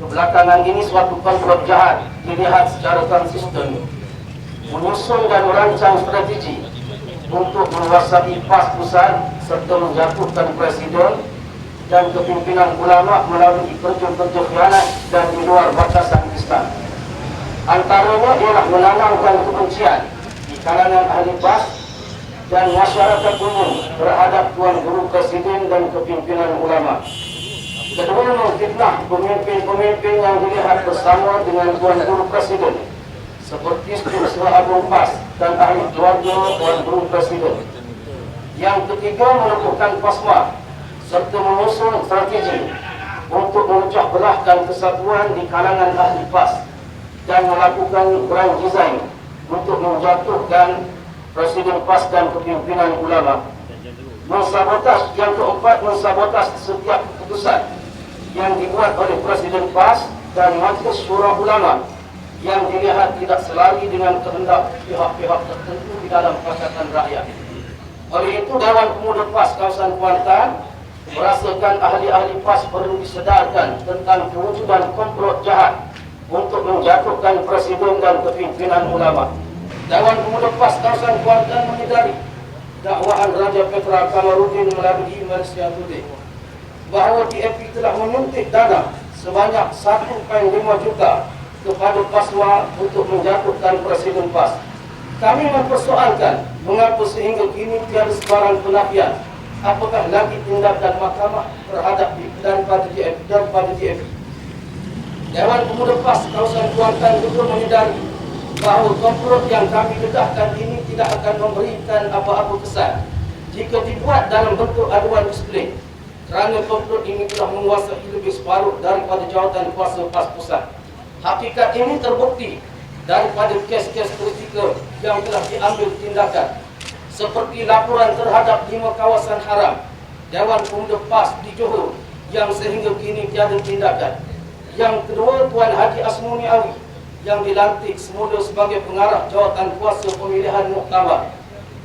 Kebelakangan ini suatu komplot jahat dilihat secara konsisten menyusun dan merancang strategi untuk menguasai PAS pusat serta menjatuhkan presiden dan kepimpinan ulama melalui kerja-kerja khianat dan di luar batasan Islam. Antaranya ialah menanamkan kebencian di kalangan ahli PAS dan masyarakat umum terhadap Tuan Guru Presiden dan kepimpinan ulama. Kedua memfitnah pemimpin-pemimpin yang dilihat bersama dengan Tuan Guru Presiden seperti Steve Agung Pas dan ahli keluarga Tuan Guru Presiden. Yang ketiga menemukan PASMA serta menyusun strategi untuk memecah belahkan kesatuan di kalangan ahli PAS dan melakukan grand design untuk menjatuhkan Presiden PAS dan kepimpinan ulama. Mensabotas yang keempat mensabotas setiap keputusan yang dibuat oleh Presiden PAS dan Majlis Syura Ulama yang dilihat tidak selari dengan kehendak pihak-pihak tertentu di dalam Pakatan Rakyat. Oleh itu, Dewan Pemuda PAS kawasan Kuantan merasakan ahli-ahli PAS perlu disedarkan tentang kewujudan komplot jahat untuk menjatuhkan Presiden dan kepimpinan ulama. Dewan Pemuda PAS kawasan Kuantan menyedari dakwaan Raja Petra Kamarudin melalui Malaysia Today bahawa DAP telah menyuntik dana sebanyak 1.5 juta kepada PASWA untuk menjatuhkan Presiden PAS. Kami mempersoalkan mengapa sehingga kini tiada sebarang penafian apakah lagi tindakan mahkamah terhadap daripada DAP daripada DAP. Dewan Pemuda PAS kawasan Kuantan juga menyedari bahawa komplot yang kami dedahkan ini tidak akan memberikan apa-apa kesan jika dibuat dalam bentuk aduan disiplin kerana komplot ini telah menguasai lebih separuh daripada jawatan kuasa PAS pusat. Hakikat ini terbukti daripada kes-kes kritikal yang telah diambil tindakan seperti laporan terhadap lima kawasan haram Dewan Pemuda PAS di Johor yang sehingga kini tiada tindakan. Yang kedua, Tuan Haji Asmuni Awi yang dilantik semula sebagai pengarah jawatan kuasa pemilihan muktamar.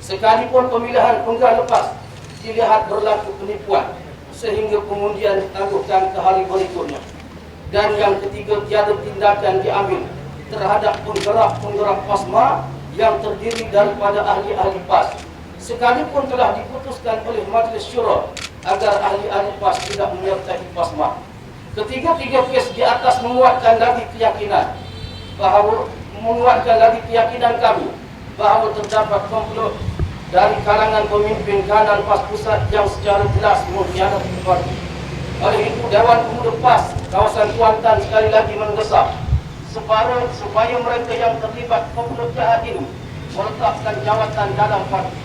Sekalipun pemilihan penggal lepas dilihat berlaku penipuan sehingga pengundian ditangguhkan ke hari berikutnya. Dan yang ketiga, tiada tindakan diambil terhadap penggerak-penggerak PASMA yang terdiri daripada ahli-ahli PAS. Sekalipun telah diputuskan oleh Majlis Syura agar ahli-ahli PAS tidak menyertai PASMA. Ketiga-tiga kes di atas menguatkan lagi keyakinan bahawa menguatkan lagi keyakinan kami bahawa terdapat komplot dari kalangan pemimpin kanan PAS pusat yang secara jelas mengkhianati parti. Oleh itu, Dewan Pemuda PAS kawasan Kuantan sekali lagi mendesak supaya, supaya mereka yang terlibat komplot jahat ini meletakkan jawatan dalam parti